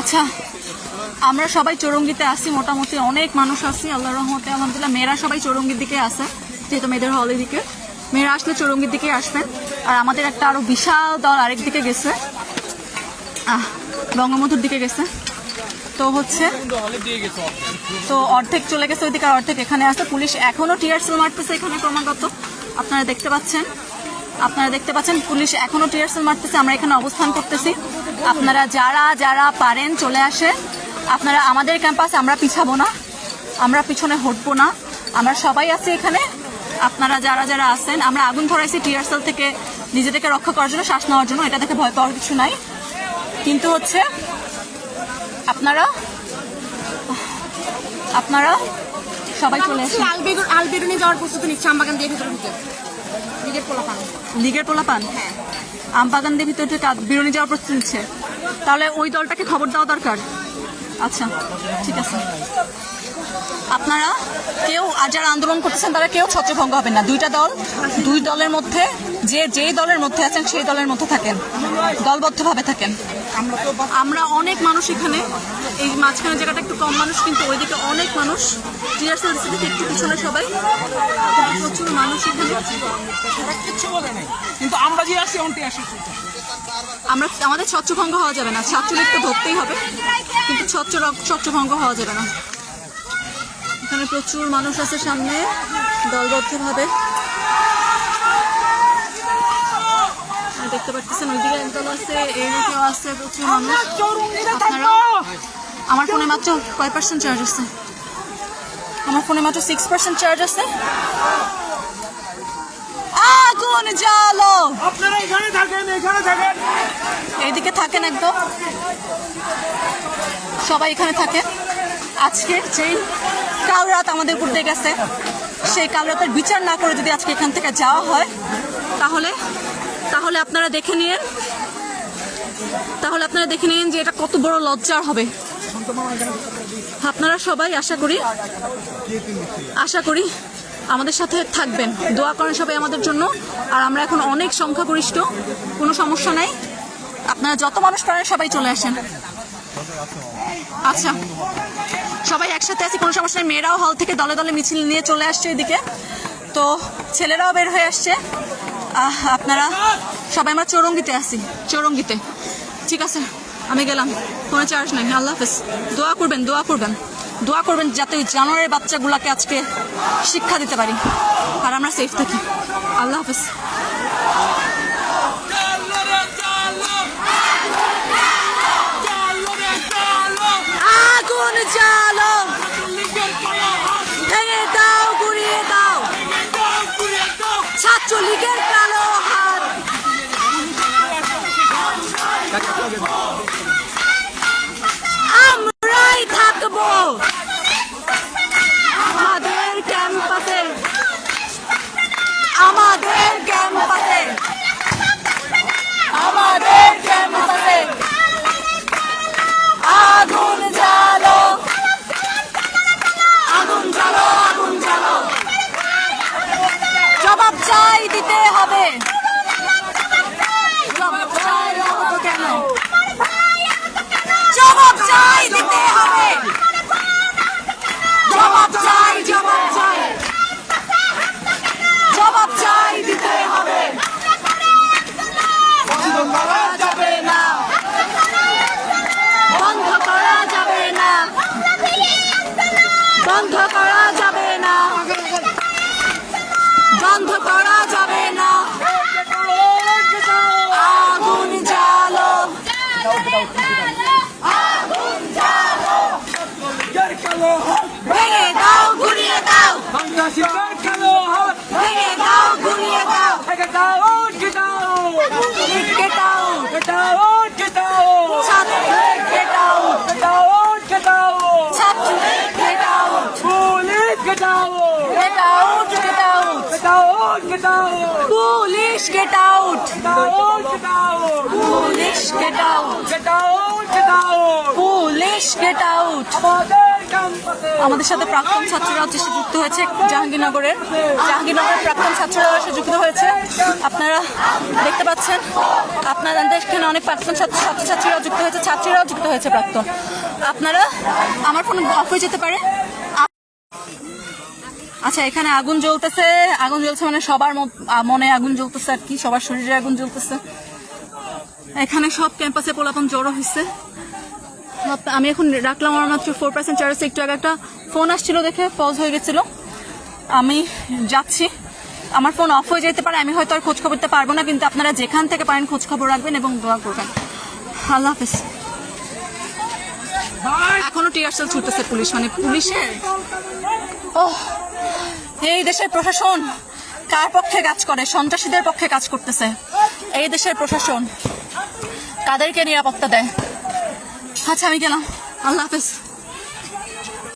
আচ্ছা আমরা সবাই চৌরঙ্গিতে আসি মোটামুটি অনেক মানুষ আসি আল্লাহ রহমতে, আলহামদুলিল্লাহ। মেয়েরা সবাই চৌরঙ্গির দিকে আসে যেহেতু মেয়েদের হলের দিকে। মেয়েরা আসলে চৌরঙ্গির দিকে আসবেন আর আমাদের একটা আরও বিশাল দল আরেক দিকে গেছে। আহ দিকে গেছে। তো হচ্ছে, তো অর্ধেক চলে গেছে ওইদিকে আর অর্ধেক এখানে আছে। পুলিশ এখনও টিয়ারসেল মারতেছে এখানে ক্রমাগত। আপনারা দেখতে পাচ্ছেন। আপনারা দেখতে পাচ্ছেন, পুলিশ এখনও টিয়ারসেল মারতেছে, আমরা এখানে অবস্থান করতেছি। আপনারা যারা যারা পারেন চলে আসে। আপনারা আমাদের ক্যাম্পাস, আমরা পিছাবো না। আমরা পিছনে হটবো না। আমরা সবাই আছি এখানে। আপনারা যারা যারা আছেন, আমরা আগুন ধরাইছি টিয়ারসেল থেকে নিজেদেরকে রক্ষা করার জন্য, শ্বাস নেওয়ার জন্য। এটা দেখে ভয় পাওয়ার কিছু নাই। কিন্তু হচ্ছে, আপনারা আপনারা সবাই চলে আসে আলবেগুন আলবেরুনি যাওয়ার প্রস্তুতি নিচ্ছে আমবাগান দিয়ে ভিতরে ঢুকে। লিগের পোলাপান। লিগের পোলাপান? আমবাগান দিয়ে ভিতরে ঢুকে বিরোধী যাওয়ার প্রস্তুতি নিচ্ছে। তাহলে ওই দলটাকে খবর দেওয়া দরকার। আচ্ছা ঠিক আছে। আপনারা কেউ আর যারা আন্দোলন করতেছেন তারা কেউ ছত্রভঙ্গ হবেন না। দুইটা দল দুই দলের মধ্যে যে যেই দলের মধ্যে আছেন সেই দলের মধ্যে থাকেন। দলবদ্ধভাবে থাকেন। আমরা অনেক মানুষ এখানে। এই মাঝখানে জায়গাটা একটু কম মানুষ কিন্তু ওইদিকে অনেক মানুষ। টিআরসিএল থেকে একটু পিছনে সবাই। প্রচুর মানুষ এখানে। ওরা বলে নাই। কিন্তু আমরা যে আসছি আসি। আমরা আমাদের ছত্রভঙ্গ হওয়া যাবে না। ছাত্রলীগ তো ধরতেই হবে। কিন্তু ছত্র ছত্রভঙ্গ হওয়া যাবে না। এখানে প্রচুর মানুষ আছে সামনে। দলবদ্ধভাবে। দেখতে পাচ্ছেন ওইদিকে একদল আছে এই দিকেও আছে প্রচুর মানুষ। আপনারা? আমার ফোনে মাত্র কয় পার্সেন্ট চার্জ আছে? আমার ফোনে মাত্র সিক্স পার্সেন্ট চার্জ আছে। আগুন জ্বালো! আপনারা এখানে থাকেন এখানে থাকেন। এইদিকে থাকেন একদম। সবাই এখানে থাকে আজকে যেই কাল রাত আমাদের উপর দিয়ে গেছে, সেই কাল রাতের বিচার না করে যদি আজকে এখান থেকে যাওয়া হয়, তাহলে তাহলে আপনারা দেখে নিন তাহলে আপনারা দেখে নিন যে এটা কত বড় লজ্জার হবে। আপনারা সবাই আশা করি আশা করি আমাদের সাথে থাকবেন। দোয়া করেন সবাই আমাদের জন্য। আর আমরা এখন অনেক সংখ্যাগরিষ্ঠ, কোনো সমস্যা নাই। আপনারা যত মানুষ পারেন সবাই চলে আসেন। আচ্ছা। সবাই একসাথে আছি, কোনো সমস্যা নেই। মেয়েরাও হল থেকে দলে দলে মিছিল নিয়ে চলে আসছে এদিকে। তো ছেলেরাও বের হয়ে আসছে। আপনারা সবাই আমরা চৌরঙ্গিতে আছি, চৌরঙ্গিতে। ঠিক আছে, আমি গেলাম। কোনো চার্জ নাই। আল্লাহ হাফেজ। দোয়া করবেন দোয়া করবেন। দোয়া করবেন যাতে ওই জানোয়ারের বাচ্চাগুলোকে আজকে শিক্ষা দিতে পারি। আর আমরা সেফ থাকি। আল্লাহ হাফেজ। দাও Get out! Chhatra League get out! Chhatra League get out! আমাদের সাথে প্রাক্তন ছাত্ররাও যুক্ত হয়েছে, জাহাঙ্গীরনগরের জাহাঙ্গীরনগরের প্রাক্তন ছাত্ররাও এসে যুক্ত হয়েছে আপনারা দেখতে পাচ্ছেন আপনাদের এখানে অনেক প্রাক্তন ছাত্র ছাত্রছাত্রীরাও যুক্ত হয়েছে, ছাত্রীরাও যুক্ত হয়েছে প্রাক্তন। আপনারা আমার ফোন অফ হয়ে যেতে পারে। আচ্ছা এখানে আগুন জ্বলতেছে, আগুন জ্বলছে মানে সবার মনে আগুন জ্বলতেছে আর কি, সবার শরীরে আগুন জ্বলতেছে। এখানে সব ক্যাম্পাসে পোলাপন জড়ো হয়েছে। আমি এখন রাখলাম, আমার মাত্র ফোর পার্সেন্ট চার্জ একটু আগে একটা ফোন আসছিল দেখে পজ হয়ে গেছিল। আমি যাচ্ছি। আমার ফোন অফ হয়ে যেতে পারে আমি হয়তো আর খোঁজ খবর দিতে পারব না কিন্তু আপনারা যেখান থেকে পারেন খোঁজ খবর রাখবেন এবং দোয়া করবেন। আল্লাহ হাফিজ। এখনও টিয়ারসেল ছুটতেছে পুলিশ মানে পুলিশের? ও এই দেশের প্রশাসন কার পক্ষে কাজ করে? সন্ত্রাসীদের পক্ষে কাজ করতেছে। এই দেশের প্রশাসন কাদেরকে নিরাপত্তা দেয়? আচ্ছা আমি গেলাম। আল্লাহ হাফেজ।